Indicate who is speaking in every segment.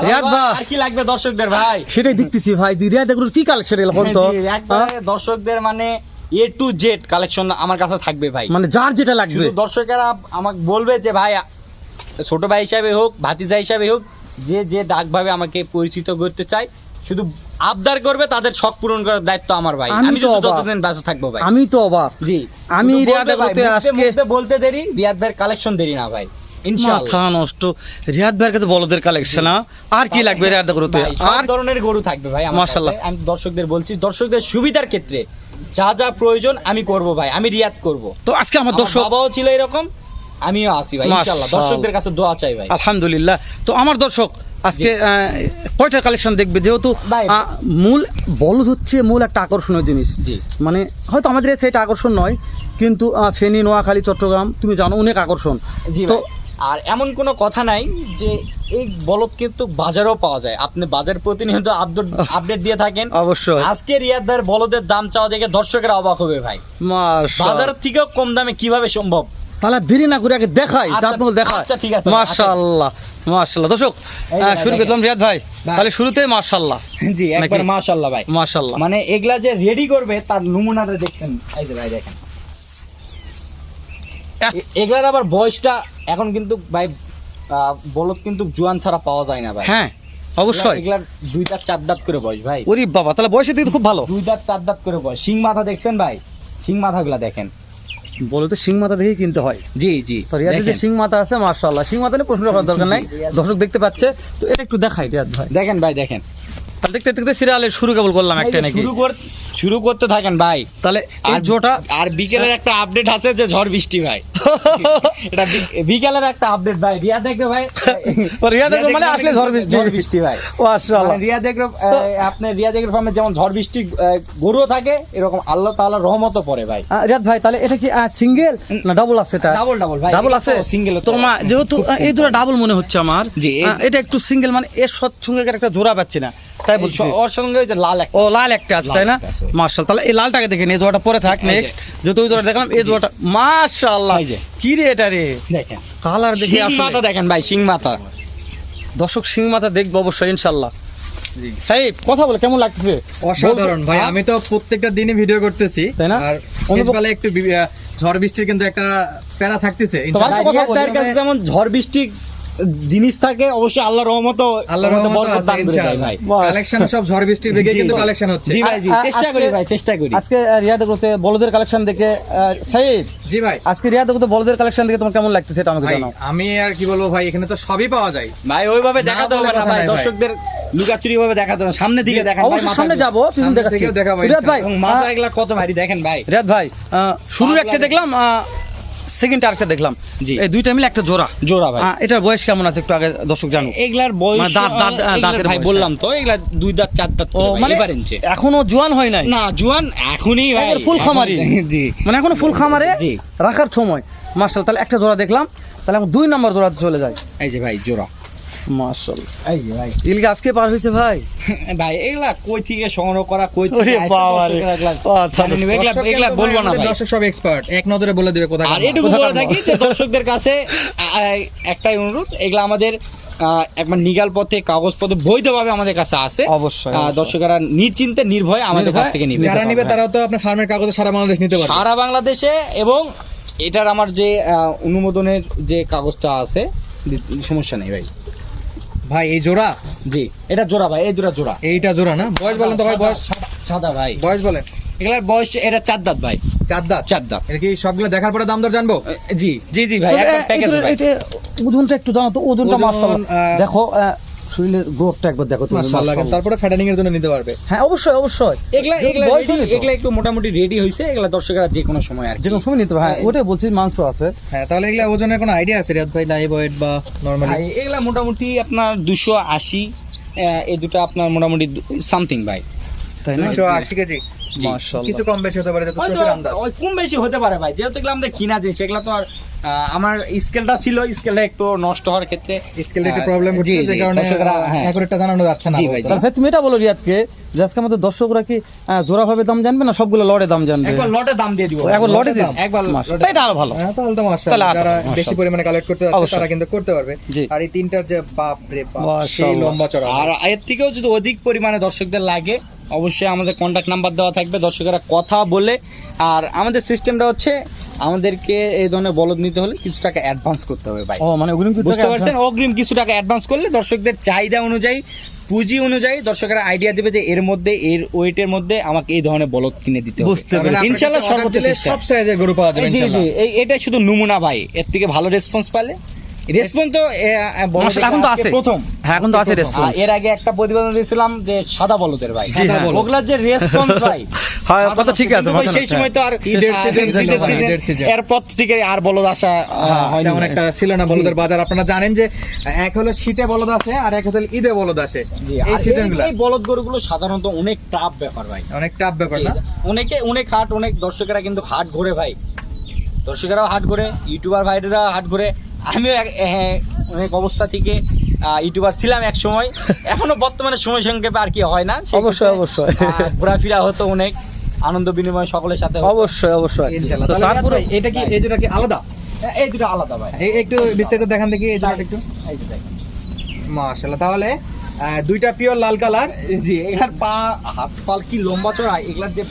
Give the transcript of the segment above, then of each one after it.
Speaker 1: রিয়াদ ভাই।
Speaker 2: আর কি লাগবে দর্শকদের ভাই?
Speaker 1: সেটাই দেখতেছি ভাই রিয়াদ এগুলো কি কালেকশন এলো কোন তো
Speaker 2: দর্শকদের মানে এ টু জেড কালেকশন আমার কাছে থাকবে ভাই।
Speaker 1: মানে যার যেটা লাগবে।
Speaker 2: দর্শকেরা আমাকে বলবে যে ভাই ছোট ভাই হিসাবে হোক ভাতিজা হিসাবে হোক যে যে ডাকভাবে আমাকে পরিচিত করতে চায় শুধু আবদার করবে তাদের শখ পূরণ করার দায়িত্ব আমার ভাই।
Speaker 1: আমি তো
Speaker 2: যতদিন বেঁচে থাকব ভাই।
Speaker 1: আমি তো অবাক।
Speaker 2: জি।
Speaker 1: আমি রিয়াদ আজকে-
Speaker 2: বলতে দেরি রিয়াদ ভাইয়ের কালেকশন দেরি না ভাই।
Speaker 1: মাথা নষ্ট। রিয়াদ ভাইয়ের কাছে বলদের কালেকশন আর কি লাগবে রিয়াদ
Speaker 2: সব
Speaker 1: আর
Speaker 2: ধরনের গরু থাকবে ভাই
Speaker 1: মাশাআল্লাহ।
Speaker 2: আমি দর্শকদের বলছি দর্শকদের সুবিধার ক্ষেত্রে যা যা প্রয়োজন আমি করব ভাই আমি রিয়াদ করব।
Speaker 1: তো আজকে আমার দর্শক
Speaker 2: বাবাও ছিল এরকম আমিও আসি ভাই ইনশাআল্লাহ। দর্শকদের কাছে দোয়া চাই ভাই।
Speaker 1: আলহামদুলিল্লাহ। তো আমার দর্শক আজকে কয়টার কালেকশন দেখবে? যেহেতু মূল বলদ হচ্ছে মূল একটা আকর্ষণীয় জিনিস। মানে হয়তো আমাদের সেটা আকর্ষণ নয় কিন্তু ফেনী নোয়াখালী চট্টগ্রাম তুমি জানো অনেক আকর্ষণ। তো
Speaker 2: আর এমন কোনো কথা নাই যে এই বলদ কিন্তু বাজারেও পাওয়া যায়। আপনি বাজার প্রতিনিয়ত আপডেট দিয়ে থাকেন।
Speaker 1: অবশ্যই।
Speaker 2: আজকে রিয়াদ ভাইয়ের বলদের দাম চাওয়া দেখে দর্শকেরা অবাক হবে ভাই। বাজারের থেকেও কম দামে কীভাবে সম্ভব?
Speaker 1: তাহলে দেরি না করে আগে দেখাই
Speaker 2: আচ্ছা,
Speaker 1: দেখাই।
Speaker 2: আচ্ছা, ঠিক আছে,
Speaker 1: মাশাআল্লাহ মাশাআল্লাহ দর্শক শুরু করলাম রিয়াদ ভাই। তাহলে শুরুতেই মাশাআল্লাহ
Speaker 2: জি একবার? মাশাআল্লাহ ভাই।
Speaker 1: মাশাআল্লাহ
Speaker 2: মানে এগুলা যে রেডি করবে তার নমুনাটা দেখতেন এই যে ভাই দেখেন। এগুলার আবার বয়সটা এখন কিন্তু ভাই বলদ কিন্তু জোয়ান ছাড়া পাওয়া যায় না ভাই।
Speaker 1: হ্যাঁ অবশ্যই।
Speaker 2: এগুলার দুই দাঁত চার দাঁত করে বয়স ভাই।
Speaker 1: ওরে বাবা তাহলে বয়সের দিকে খুব ভালো।
Speaker 2: দুই দাঁত চার দাঁত করে বয়স। শিং মাথা দেখছেন ভাই? শিং মাথাগুলা দেখেন।
Speaker 1: বলে তো সিং মাথা দেখেই কিনতে হয়।
Speaker 2: জি জি
Speaker 1: যে। সিং মাথা আছে মাশাআল্লাহ। সিং মাথা নিয়ে প্রশ্ন করার দরকার নাই। দর্শক দেখতে পাচ্ছে। তো এটা একটু দেখাই রিয়াদ ভাই।
Speaker 2: দেখেন ভাই দেখেন।
Speaker 1: তাহলে দেখতে দেখতে সিরিয়ালের শুরু কেবল করলাম একটা নাকি?
Speaker 2: শুরু কর শুরু করতে থাকেন ভাই।
Speaker 1: তাহলে
Speaker 2: আর
Speaker 1: জোটা
Speaker 2: আর বিকেলের একটা আপডেট আছে যে ঝড় বৃষ্টি ভাই। এটা বিকেলের একটা আপডেট ভাই। রিয়া দেখবে ভাই
Speaker 1: রিয়া দেখবে মানে আসলে ঝড় বৃষ্টি।
Speaker 2: ঝড় বৃষ্টি। ভাই।
Speaker 1: মাশাআল্লাহ।
Speaker 2: মানে রিয়া দেখবে আপনার রিয়া দেখবে ফার্মে যেমন ঝড় বৃষ্টি গরুও থাকে এরকম আল্লাহ তাআলার রহমতও পড়ে ভাই।
Speaker 1: রিয়াদ ভাই তাহলে এটা কি সিঙ্গেল না ডাবল আছে এটা?
Speaker 2: ডাবল ডাবল ভাই
Speaker 1: ডাবল আছে?
Speaker 2: সিঙ্গেল
Speaker 1: তো মা যেহেতু এই জোড়া ডাবল মনে হচ্ছে আমার।
Speaker 2: জি,
Speaker 1: এটা একটু সিঙ্গেল মানে এর সৎ সঙ্গে একটা জোড়া পাচ্ছি না। তাই বলছি।
Speaker 2: ওর সঙ্গে ওই যে লাল একটা।
Speaker 1: ও লাল একটা আছে তাই না। মার্শাল তাহলে এই লালটাকে দেখেন এই জোড়াটা পরে থাক নেক্সট যেহেতু ওই জোড়া দেখলাম এই জোড়াটা মাশাআল্লাহ কি রে এটা রে?
Speaker 2: দেখেন।
Speaker 1: কালার দেখে
Speaker 2: মাথা দেখেন ভাই সিং মাথা।
Speaker 1: দর্শক সিং মাথা দেখব অবশ্যই ইনশাল্লাহ সাহেব কথা বলে কেমন লাগতেছে?
Speaker 3: অসাধারণ ভাই আমি তো প্রত্যেকটা দিনই ভিডিও করতেছি।
Speaker 1: তাই না?
Speaker 3: আর একটু ঝড় বৃষ্টির কিন্তু একটা প্যারা থাকতেছে।
Speaker 2: যেমন ঝড় বৃষ্টি জিনিস থাকে অবশ্যই আল্লাহ রহমত
Speaker 3: আল্লাহর রহমত আছে
Speaker 2: দান করে ভাই।
Speaker 3: কালেকশন সব ঝড় বৃষ্টির বেগে কিন্তু কালেকশন হচ্ছে।
Speaker 2: জি ভাই জি চেষ্টা করি ভাই চেষ্টা করি।
Speaker 1: আজকে রিয়াদে করতে বলদের কালেকশন দেখে সাহেব
Speaker 3: জি ভাই।
Speaker 1: আজকে রিয়াদে করতে বলদের কালেকশন দেখে তোমার কেমন লাগতেছে এটা আমাকে জানাও।
Speaker 3: আমি আর কি বলব ভাই এখানে তো সবই পাওয়া যায়।
Speaker 2: ভাই ওইভাবে দেখাতে হবে না ভাই দর্শকদের লুকাচুরি ভাবে দেখাতে হবে সামনে দিকে দেখান ভাই
Speaker 1: অবশ্যই সামনে। যাব পিছন দেখাচ্ছি।
Speaker 3: দেখাবো
Speaker 1: রিয়াদ ভাই
Speaker 2: এবং মাথা এগুলা কত ভারী দেখেন ভাই।
Speaker 1: রিয়াদ ভাই আহ, শুরুর একটা দেখলাম সেকেন্ড আরেকটা দেখলাম।
Speaker 2: জি।
Speaker 1: এই দুইটা মিলে একটা জোড়া।
Speaker 2: জোড়া ভাই।
Speaker 1: এটার বয়স কেমন আছে একটু আগে দর্শক জানো
Speaker 2: এগুলার বয়স
Speaker 1: মানে দাঁত- দাঁত- দাঁতের
Speaker 2: ভাই বললাম তো এগুলা দুই দাঁত চার দাঁত
Speaker 1: ও মানে এখনও জোয়ান হয় নাই?
Speaker 2: না জোয়ান এখনই ভাই
Speaker 1: ফুল খামারি।
Speaker 2: জি।
Speaker 1: মানে এখনও ফুল খামারে
Speaker 2: জি।
Speaker 1: রাখার সময়। মার্শাল তাহলে একটা জোড়া দেখলাম। তাহলে এখন দুই নম্বর জোড়াতে চলে যায়
Speaker 2: এই যে ভাই জোড়া।
Speaker 1: মার্শাল
Speaker 2: এই যে ভাই
Speaker 1: ইলকে আজকে পার হয়েছে ভাই?
Speaker 2: ভাই এগুলা কই থেকে সংগ্রহ করা কই থেকে এগুলা
Speaker 3: দর্শক
Speaker 2: বলব না
Speaker 3: দর্শক সব এক্সপার্ট এক নজরে বলে দিবে কোথায়
Speaker 2: আর এটুকু বলে থাকি যে দর্শকদের কাছে একটাই অনুরোধ এগুলা আমাদের একবার নিগাল পথে কাগজপত্র বৈধভাবে আমাদের কাছে আছে
Speaker 1: অবশ্যই,
Speaker 2: দর্শকেরা নিশ্চিন্তে নির্ভয় আমাদের কাছ থেকে নিবে।
Speaker 3: যারা নিবে তারা তো আপনার ফার্মের কাগজে সারা বাংলাদেশ নিতে পারবে।
Speaker 2: সারা বাংলাদেশে এবং এটার আমার যে অনুমোদনের যে কাগজটা আছে সমস্যা নেই ভাই।
Speaker 3: ভাই এই জোড়া?
Speaker 2: জি এটা জোড়া ভাই এই দুটা জোড়া।
Speaker 3: এইটা জোড়া না? বয়স বলেন তো ভাই বয়স।
Speaker 2: সাদা- ভাই।
Speaker 3: বয়স বলেন।
Speaker 2: এগুলার বয়স এটা চার দাঁত ভাই।
Speaker 3: চার দাঁত?
Speaker 2: চার দাঁত।
Speaker 3: এটা কি সবগুলো দেখার পরে দাম দর জানব?
Speaker 2: জি জি জি ভাই একদম প্যাকেজ ভাই।
Speaker 1: এটা ওজনটা একটু জানো তো ওজনটা
Speaker 3: মাপতে
Speaker 1: দেখো শরীরের গ্রোথটা একবার দেখো তুমি
Speaker 3: মাশাআল্লাহ। তারপরে ফ্যাটানিং এর জন্য নিতে পারবে।
Speaker 1: হ্যাঁ অবশ্যই অবশ্যই।
Speaker 2: এগুলা এগুলা। এগুলা একটু মোটামুটি রেডি হয়েছে এগুলা দর্শকরা যে কোনো সময় আর
Speaker 1: যে কোনো সময় নিতে পারবে হ্যাঁ ওটাই বলছি মাংস আছে।
Speaker 3: হ্যাঁ তাহলে এগুলা ওজনের কোনো আইডিয়া আছে? রিয়াদ ভাই লাইভ ওয়েট বা নরমালি
Speaker 2: এগুলা মোটামুটি আপনার দুশো আশি এই দুটো আপনার মোটামুটি সামথিং ভাই।
Speaker 1: তাই না?
Speaker 3: দুশো আশি কেজি?
Speaker 2: জি।
Speaker 1: মাশাআল্লাহ।
Speaker 3: কিছু কম বেশি হতে পারে
Speaker 2: কম বেশি হতে পারে ভাই। যেহেতু এগুলো আমাদের কিনা জিনিস এগুলো তো আর আমার স্কেলটা ছিল স্কেলটা একটু নষ্ট হওয়ার ক্ষেত্রে
Speaker 3: স্কেলটা একটু প্রবলেম হচ্ছে যে কারণে
Speaker 2: হ্যাঁ।
Speaker 3: অ্যাকুরেটটা জানানো যাচ্ছে না
Speaker 2: জি ভাই।
Speaker 1: তাহলে তুমি এটা বলো রিয়াদকে যে আজকে আমাদের দর্শকরা কি জোড়া ভাবে দাম জানবে না সবগুলো লড়ে দাম জানবে?
Speaker 2: একবার লটে দাম দিয়ে দিব।
Speaker 1: একবার লটে দিন
Speaker 2: একবার
Speaker 1: মাশাআল্লাহ, এটা আরও ভালো।
Speaker 3: হ্যাঁ, তাহলে তো মাশাআল্লাহ। যারা বেশি পরিমাণে কালেক্ট করতে যাচ্ছে তারা কিন্তু করতে পারবে। আর এই তিনটার যে বাপ রে বাপ সেই লম্বা চড়া।
Speaker 2: আর এর থেকেও যদি অধিক পরিমাণে দর্শকদের লাগে অবশ্যই আমাদের কন্ট্যাক্ট নাম্বার দেওয়া থাকবে দর্শকেরা কথা বলে। আর আমাদের সিস্টেমটা হচ্ছে আমাদেরকে এই ধরনের বলদ নিতে হলে কিছু টাকা অ্যাডভান্স করতে হবে ভাই।
Speaker 1: ও মানে অগ্রিম
Speaker 2: বুঝতে পারছেন? অগ্রিম কিছু টাকা অ্যাডভান্স করলে দর্শকদের চাহিদা অনুযায়ী পুঁজি অনুযায়ী দর্শকেরা আইডিয়া দেবে যে এর মধ্যে এর ওয়েটের মধ্যে আমাকে এই ধরনের বলদ কিনে দিতে হবে।
Speaker 1: বুঝতে
Speaker 2: ইনশাআল্লাহ সর্বোচ্চ
Speaker 3: সব সাইজের গরু পাওয়া যাবে ইনশাআল্লাহ।
Speaker 2: এই এটা শুধু নমুনা ভাই। এর থেকে ভালো রেসপন্স পেলে। রেসপন্স তো এ, আ, বলদ
Speaker 1: মাশাআল্লাহ, এখন তো আছে।
Speaker 2: প্রথম।
Speaker 1: হ্যাঁ এখন তো আছে রেসপন্স
Speaker 2: এর আগে একটা প্রতিবেদন দিয়েছিলাম যে সাদা বলদের ভাই।
Speaker 1: হ্যাঁ।
Speaker 2: ওগুলার যে রেসপন্স ভাই
Speaker 1: হ্যাঁ কথা ঠিক আছে
Speaker 2: ভাই সেই সময় তো আর
Speaker 3: ঈদের
Speaker 2: আহ,
Speaker 3: season ছিল
Speaker 2: ঈদের
Speaker 3: ভাই,
Speaker 2: season,
Speaker 3: ঈদের season।
Speaker 2: এরপর থেকে আর বলদ আসা আহ,
Speaker 3: হ্যাঁ, তেমন একটা ছিল না বলদের বাজার আপনারা জানেন যে এক হলো শীতে বলদ আসে আর এক হলো ঈদে বলদ আসে। এই
Speaker 2: এই বলদ গরুগুলো সাধারণত অনেক টাফ ব্যাপার ভাই।
Speaker 3: অনেক টাফ ব্যাপার না?
Speaker 2: অনেকে অনেক হাট অনেক দর্শকেরা কিন্তু হাট ঘোরে ভাই। দর্শকেরাও হাট ঘোরে ইউটিউবার ভাইরা হাট ঘোরে। আমিও এক- হ্যাঁ, অনেক অবস্থা থেকে ইউটিউবার ছিলাম এক সময়। এখনও বর্তমানে সময় সংক্ষেপে আর কি হয় না
Speaker 1: অবশ্যই, অবশ্যই।
Speaker 2: ঘোরাফেরা হতো অনেক আনন্দ বিনিময় সকলের সাথে
Speaker 1: অবশ্যই অবশ্যই। তারপরে
Speaker 3: এটা কি এই দুটা কি আলাদা?
Speaker 2: হ্যাঁ, এই দুটো আলাদা ভাই।
Speaker 3: এই একটু বিস্তারিত দেখান দেখি এই দুটো একটু।
Speaker 2: এই যে দেখেন।
Speaker 3: মাশাআল্লাহ তাহলে দুইটা পিওর লাল কালার
Speaker 2: জি এগুলার পা হাত পাল কি লম্বা চড়া এগুলার যে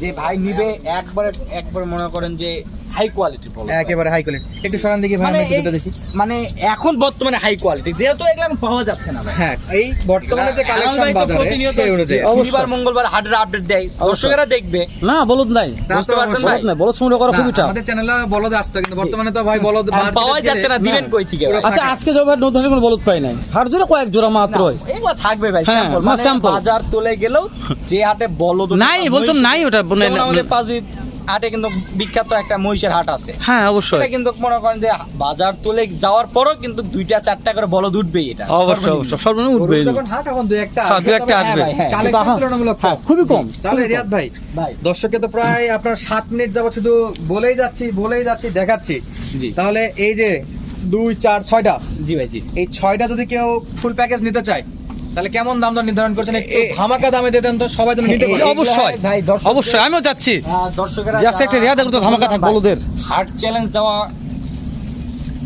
Speaker 2: যে ভাই নিবে একবারে একবার মনে করেন যে হাই কোয়ালিটির বলো।
Speaker 3: একেবারে হাই কোয়ালিটি একটু সরান দেখি
Speaker 2: মানে
Speaker 3: দেখি।
Speaker 2: মানে এখন বর্তমানে হাই কোয়ালিটি যেহেতু এগুলো পাওয়া যাচ্ছে না
Speaker 3: হ্যাঁ এই বর্তমানে যে কালেকশন বাজারে সেই অনুযায়ী।
Speaker 2: শনিবার মঙ্গলবার হাটের আপডেট দেয়। দর্শকেরা দেখবে।
Speaker 1: না বলদ নাই।
Speaker 2: বুঝতে পারছেন ভাই?
Speaker 1: নাই বলদ সংগ্রহ করা খুবই টাফ
Speaker 3: আমাদের চ্যানেলে বলদ আসতো কিন্তু বর্তমানে তো ভাই বলদ
Speaker 2: পাওয়া যাচ্ছে না দিবেন কই থেকে
Speaker 1: আচ্ছা আজকে জবা নতুন কোনো বলদ পাই নাই। হাট জোড়া কয়েক জোড়া মাত্র
Speaker 2: এগুলো থাকবে ভাই
Speaker 1: না,
Speaker 2: মানে। বাজার তুলে গেলেও যে হাটে বলদ
Speaker 1: নাই, বলতাম নাই ওটা, মানে
Speaker 2: আমাদের পাঁচবি হাটে কিন্তু বিখ্যাত একটা মহিষের হাট আছে।
Speaker 1: হ্যাঁ অবশ্যই।
Speaker 2: এটা কিন্তু মনে করেন যে বাজার তুলে যাওয়ার পরও কিন্তু দুইটা চারটা করে বলদ উঠবেই এটা।
Speaker 1: অবশ্যই অবশ্যই। সর্বনিম্ন। উঠবে
Speaker 3: যখন হাট এখন দুই একটা
Speaker 1: হ্যাঁ, দুই একটা আসবে
Speaker 2: হ্যাঁ।
Speaker 1: কিন্তু
Speaker 3: তুলনামূলক
Speaker 1: হ্যাঁ, খুবই কম।
Speaker 3: তাহলে রিয়াদ ভাই
Speaker 2: ভাই।
Speaker 3: দর্শককে তো প্রায় আপনার সাত মিনিট যাবত শুধু বলেই যাচ্ছি বলেই যাচ্ছি দেখাচ্ছি।
Speaker 2: জি।
Speaker 3: তাহলে এই যে দুই চার ছয়টা।
Speaker 2: জি ভাই জি।
Speaker 3: এই ছয়টা যদি কেউ ফুল প্যাকেজ নিতে চায় তাহলে কেমন দাম দর নির্ধারণ করছেন? একটু ধামাকা দামে দিতেন তো সবাই যেন নিতে পারে।
Speaker 1: অবশ্যই। অবশ্যই আমিও যাচ্ছি।
Speaker 2: দর্শকেরা
Speaker 1: যে আজকে একটা রিয়াদ করতে ধামাকা থাক বলুদের।
Speaker 2: হার্ট চ্যালেঞ্জ দেওয়া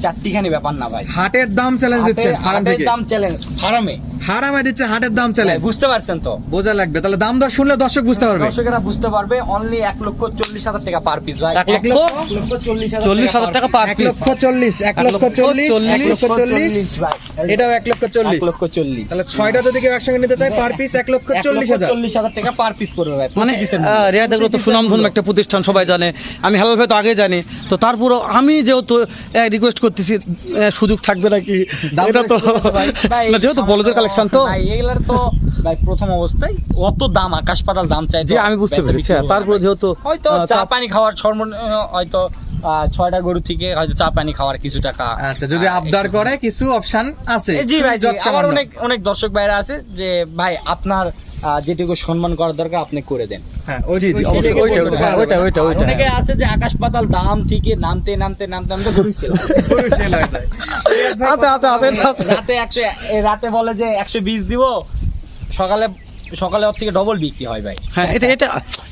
Speaker 2: চারটিখানি ব্যাপার না ভাই।
Speaker 3: হাটের দাম চ্যালেঞ্জ ফার্ম
Speaker 2: হাটের দাম চ্যালেঞ্জ ফার্মে।
Speaker 3: হারামে দিচ্ছে হাটের দাম চ্যালেঞ্জ
Speaker 2: বুঝতে পারছেন তো?
Speaker 3: বোঝা লাগবে। তাহলে দাম দর শুনলে দর্শক বুঝতে পারবে।
Speaker 2: দর্শকেরা বুঝতে পারবে অনলি এক লক্ষ চল্লিশ হাজার টাকা পার পিস ভাই।
Speaker 1: এক লক্ষ
Speaker 2: চল্লিশ
Speaker 1: হাজার টাকা পার পিস
Speaker 3: লক্ষ চল্লিশ এক লক্ষ চল্লিশ এক লক্ষ চল্লিশ। এটাও এক লক্ষ চল্লিশ।
Speaker 2: লক্ষ চল্লিশ।
Speaker 3: তাহলে ছয়টা যদি কেউ একসঙ্গে নিতে চায় পার পিস এক লক্ষ চল্লিশ হাজার।
Speaker 2: চল্লিশ হাজার টাকা পার পিস পড়বে ভাই।
Speaker 1: মানে তো সুনামধন্য একটা প্রতিষ্ঠান সবাই জানে। আমি হালাল ভাই তো আগে জানি। তো তারপরও আমি যেহেতু রিকোয়েস্ট করতেছি সুযোগ থাকবে নাকি? এটা তো যেহেতু বলদের কালেকশন তো?
Speaker 2: ভাই এগুলার তো ভাই প্রথম অবস্থায় অত দাম আকাশ পাতাল দাম চাই
Speaker 1: যে আমি বুঝতে পেরেছি। তারপর তারপরে যেহেতু
Speaker 2: হয়তো চা পানি খাওয়ার সর্ব হয়তো আহ, ছয়টা গরু থেকে হয়তো চা পানি খাওয়ার কিছু টাকা।
Speaker 3: আচ্ছা যদি আবদার করে কিছু অপশন আছে।
Speaker 2: জি ভাই অনেক অনেক দর্শক ভাইরা আছে যে ভাই আপনার যেটুকু সম্মান করার দরকার আপনি করে দেন
Speaker 3: হ্যাঁ।
Speaker 2: অনেকে আছে যে আকাশ পাতাল দাম থেকে নামতে নামতে নামতে নামতে ঘুরছিল।
Speaker 1: আচ্ছা আচ্ছা আচ্ছা।
Speaker 2: রাতে একশো রাতে বলে যে একশো বিশ দিব সকালে সকালে ওর থেকে ডবল বিক্রি হয় ভাই
Speaker 1: হ্যাঁ এটা এটা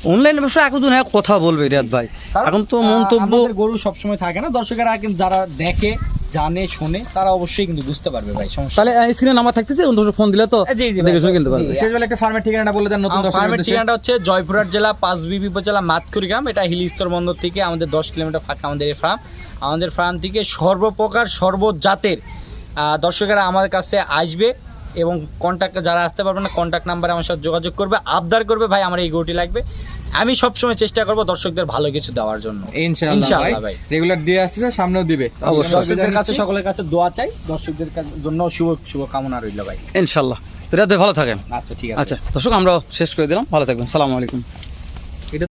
Speaker 1: অনলাইন ব্যবসা এখন হ্যাঁ কথা বলবে রিয়াদ ভাই এখন তো মন্তব্য
Speaker 2: গরু সবসময় থাকে না দর্শকেরা কিন্তু যারা দেখে জানে শুনে তারা অবশ্যই কিন্তু বুঝতে পারবে ভাই সমস্যা
Speaker 1: তাহলে স্ক্রিনে নাম্বার থাকতেছে অন্য ফোন দিলে তো
Speaker 2: জি, জি,
Speaker 1: দেখে শুনে কিনতে পারবে।
Speaker 3: শেষ বেলা একটা ফার্মের ঠিকানাটা বলে দেন নতুন
Speaker 2: ফার্মের ঠিকানাটা হচ্ছে জয়পুরহাট জেলা পাঁচবিবি উপজেলা মাতকুড়ি গ্রাম। এটা হিলি স্তর বন্দর থেকে আমাদের দশ কিলোমিটার ফাঁকা আমাদের এই ফার্ম আমাদের ফার্ম থেকে সর্বপ্রকার সর্বজাতের দর্শকেরা আমাদের কাছে আসবে এবং কন্ট্যাক্ট যারা আসতে পারবে না কন্ট্যাক্ট নাম্বারে আমার সাথে যোগাযোগ করবে আবদার করবে ভাই আমার এই গরুটি লাগবে। আমি সবসময় চেষ্টা করব দর্শকদের ভালো কিছু দেওয়ার জন্য।
Speaker 3: ইনশাআল্লাহ ভাই। রেগুলার দিয়ে আসতেছে সামনেও দিবে।
Speaker 1: অবশ্যই।
Speaker 2: দর্শকদের কাছে সকলের কাছে দোয়া চাই। দর্শকদের জন্য শুভ শুভ কামনা রইল ভাই।
Speaker 1: ইনশাল্লাহ রাতে ভালো থাকেন।
Speaker 2: আচ্ছা ঠিক আছে।
Speaker 1: আচ্ছা দর্শক আমরা শেষ করে দিলাম। ভালো থাকবেন। সালামু আলাইকুম।